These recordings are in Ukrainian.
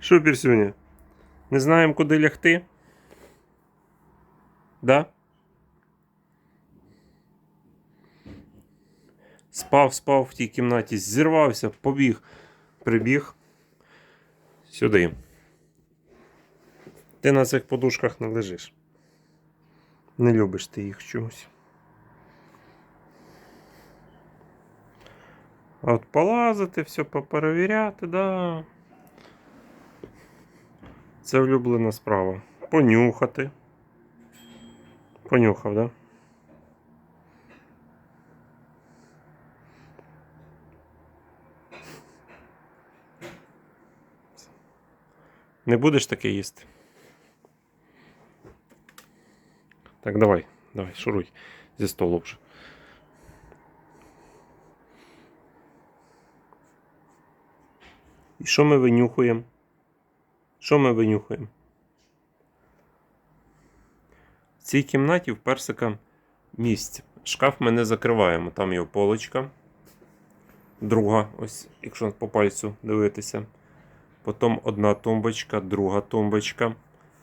Що, Пірсюня? Не знаємо, куди лягти? Да? Спав, спав в тій кімнаті, зірвався, побіг, прибіг сюди. Ти на цих подушках не лежиш. Не любиш ти їх чомусь. А от полазити, все поперевіряти, да. Це улюблена справа. Понюхати. Понюхав, да? Не будеш таке їсти. Так, давай, давай, шуруй зі столу вже. І що ми винюхуємо? Що ми винюхуємо? В цій кімнаті в персика місць. Шкаф ми не закриваємо. Там його полочка. Друга, ось, якщо по пальцю дивитися. Потім одна тумбочка, друга тумбочка.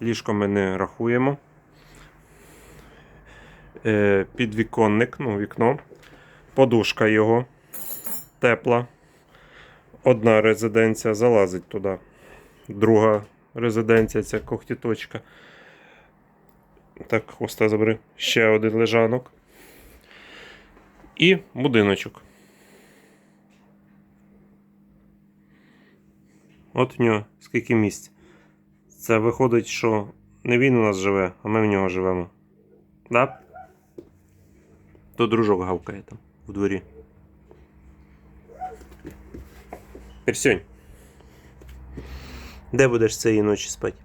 Ліжко ми не рахуємо. Е, підвіконник, ну, вікно. Подушка його тепла. Одна резиденція залазить туди. Друга резиденція це когтіточка. Так, хвоста забери. Ще один лежанок. І будиночок. От у нього скільки місць. Це виходить, що не він у нас живе, а ми в нього живемо. Да? То дружок гавкає там в дворі. Персюнь. Де будеш цієї ночі спати?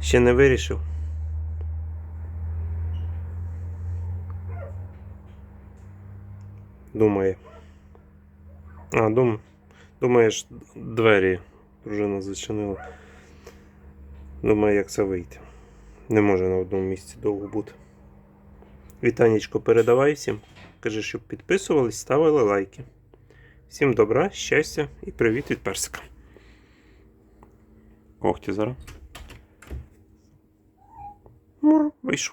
Ще не вирішив. Думає. А, дум... думаєш, двері дружина зачинила. Думає, як це вийти. Не може на одному місці довго бути. Вітанечко, передавай всім. Кажи, щоб підписувались, ставили лайки. Всім добра, щастя і привіт від персика. Когті зараз. Мур, вийшов.